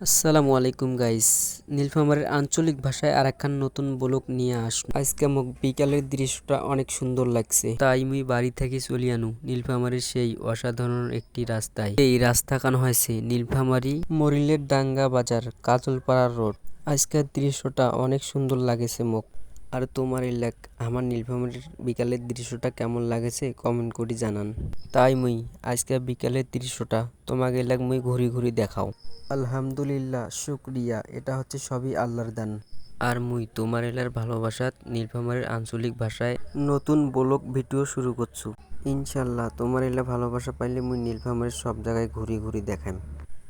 আসসালামু আলাইকুম গাইস নীলফামারীর আঞ্চলিক ভাষায় আর একখান নতুন ব্লগ নিয়ে আস আজকে মোক বিকালের দৃশ্যটা অনেক সুন্দর লাগছে। তাই মুই বাড়ি থেকে চলি আনু। নীলফামারীর সেই অসাধারণ একটি রাস্তায়। এই রাস্তা কান হয়েছে? নীলফামারি মরিলের ডাঙ্গা বাজার কাজলপাড়ার রোড। আজকের দৃশ্যটা অনেক সুন্দর লাগেছে মোক। আর তোমার এলাক আমার নীলফামারীর বিকালের দৃশ্যটা কেমন লাগেছে কমেন্ট করে জানান। তাই মুই আজকে বিকালের দৃশ্যটা তোমাকে এলাক মুই ঘুরি ঘুরি দেখাও। আলহামদুলিল্লাহ, শুক্রিয়া, এটা হচ্ছে সবই আল্লাহর দান। আর মুই, তোমার এলার ভালোবাসাত নীলফামারীর আঞ্চলিক ভাষায় নতুন ব্লগ ভিডিও শুরু করছু। ইনশাল্লাহ, তোমার এলা ভালোবাসা পাইলে মুই নীলফামারীর সব জায়গায় ঘুরি ঘুরি দেখাম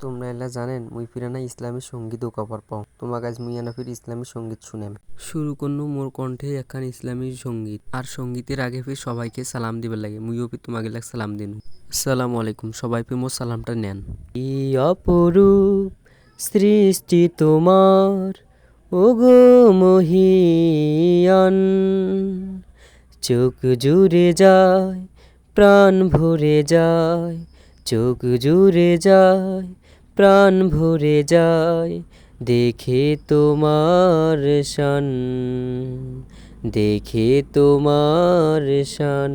তোমরা এলা জানেন মুই ফিরানা ইসলামী সংগীত ও কভার পাও। তোমার কাজ মুই আনা ফির ইসলামী সংগীত শুনেম। শুরু করনু মোর কণ্ঠে একখান ইসলামী সংগীত। আর সঙ্গীতের আগে ফির সবাইকে সালাম দিবার লাগে মুইও ফির তোমাকে লাগ সালাম দিনু। সালাম আলাইকুম সবাই ফির মোর সালামটা নেন। ই অপরূপ সৃষ্টি তোমার ওগো মহিয়ান। চোখ জুড়ে যায় প্রাণ ভরে যায় চোখ জুড়ে যায় প্রাণ ভরে যায়। দেখে তোমার শান, দেখে তোমার শান।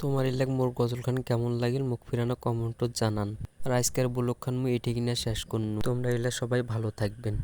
তোমার এলাক মোর গজল খান কেমন লাগিল, মুখ ফিরানো কমেন্টত জানান। আর আজকের বুলক খান মুই এটি কিনা শেষ করুন। তোমরা এলা সবাই ভালো থাকবেন।